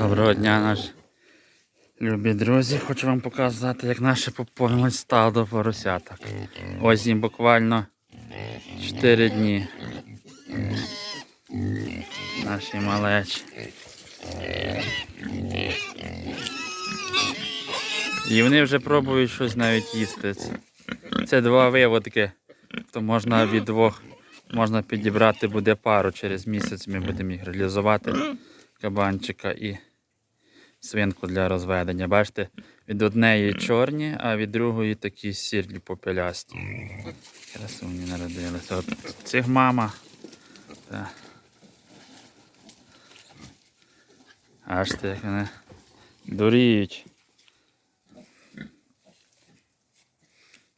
Доброго дня, наші любі друзі. Хочу вам показати, як наше поповнилось стадо поросяток. Ось їм буквально 4 дні. Наші малечі. І вони вже пробують щось навіть їсти. Це- два виводки, то можна від двох можна підібрати буде пару через місяць. Ми будемо їх реалізувати. Кабанчика і свинку для розведення. Бачите, від однієї чорні, а від другої такі сірлі попелясті. Красуні народилися. От цих мама. Та. Аж ти, як вони дуріють.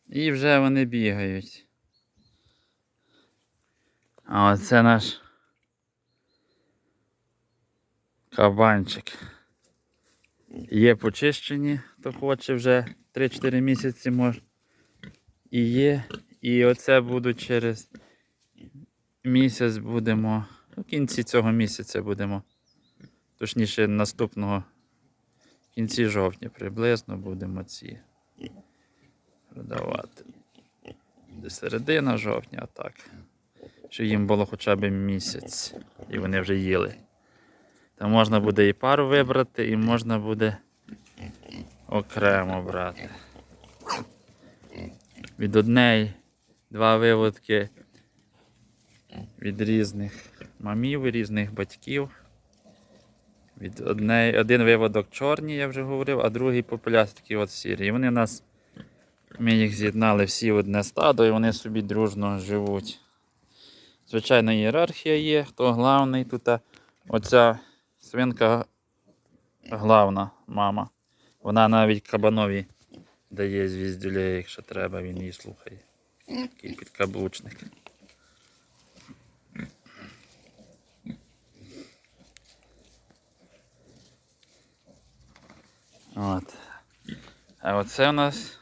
І вже вони бігають. А оце наш кабанчик. Є почищені, хто хоче вже 3-4 місяці може. І є. І оце будуть через місяць будемо. В кінці цього місяця будемо. Точніше наступного в кінці жовтня приблизно будемо ці продавати. Де середина жовтня, а так. Щоб їм було хоча б місяць. І вони вже їли. Та можна буде і пару вибрати, і можна буде окремо брати. Від однієї два виводки від різних мамів, різних батьків. Від однеї, один виводок чорний, я вже говорив, а другий попеляс такий от сірий. І вони нас, ми їх з'єднали всі в одне стадо і вони собі дружно живуть. Звичайно, ієрархія є, хто главний тут. Оця свинка главна мама. Вона навіть кабанові дає звіздюля, якщо треба, він її слухає. Такий підкаблучник. От. А оце у нас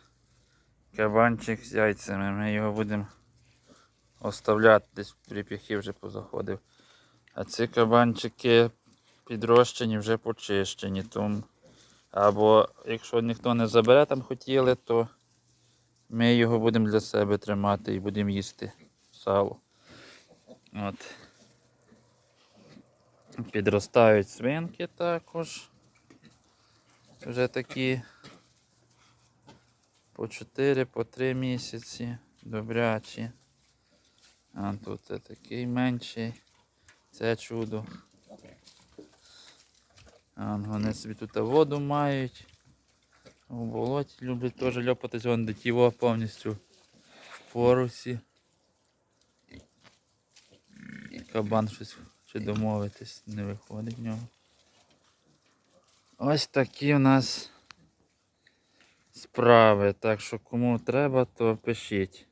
кабанчик з яйцями. Ми його будемо оставляти десь припіхи вже позаходив. А ці кабанчики підрощені вже почищені. Тому... Або якщо ніхто не забере там хотіли, то ми його будемо для себе тримати і будемо їсти сало. От. Підростають свинки також. Вже такі по 4, по 3 місяці добрячі. А тут такий менший. Це чудо. Вони собі тут воду мають. У болоті люблять теж льопатись, вон дитіво повністю в порусі. Кабан щось чи домовитись не виходить в нього. Ось такі у нас справи. Так що кому треба, то пишіть.